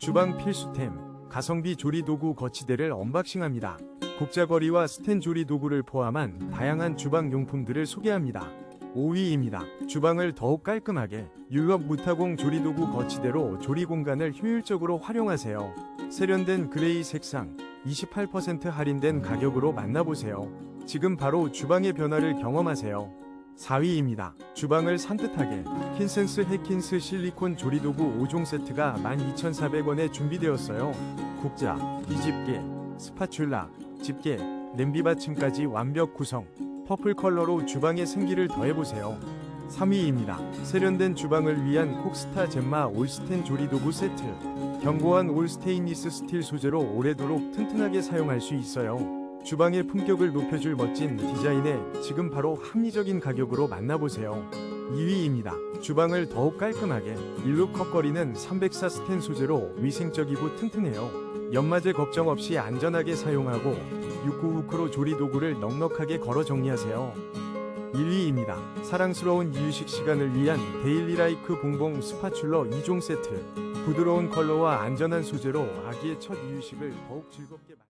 주방 필수템, 가성비 조리도구 거치대를 언박싱합니다. 국자거리와 스텐 조리도구를 포함한 다양한 주방 용품들을 소개합니다. 5위입니다. 주방을 더욱 깔끔하게 율럽 무타공 조리도구 거치대로 조리 공간을 효율적으로 활용하세요. 세련된 그레이 색상, 28% 할인된 가격으로 만나보세요. 지금 바로 주방의 변화를 경험하세요. 4위입니다. 주방을 산뜻하게 킨센스 해킨스 실리콘 조리도구 5종 세트가 12,400원에 준비되었어요. 국자, 뒤집개, 스파츌라, 집게, 냄비 받침까지 완벽 구성. 퍼플 컬러로 주방의 생기를 더해보세요. 3위입니다. 세련된 주방을 위한 콕스타 젠마 올스텐 조리도구 세트. 견고한 올 스테인리스 스틸 소재로 오래도록 튼튼하게 사용할 수 있어요. 주방의 품격을 높여줄 멋진 디자인에 지금 바로 합리적인 가격으로 만나보세요. 2위입니다. 주방을 더욱 깔끔하게 일로 컵거리는 304 스텐 소재로 위생적이고 튼튼해요. 연마제 걱정 없이 안전하게 사용하고 69후크로 조리 도구를 넉넉하게 걸어 정리하세요. 1위입니다. 사랑스러운 이유식 시간을 위한 데일리 라이크 봉봉 스파츌러 2종 세트. 부드러운 컬러와 안전한 소재로 아기의 첫 이유식을 더욱 즐겁게 만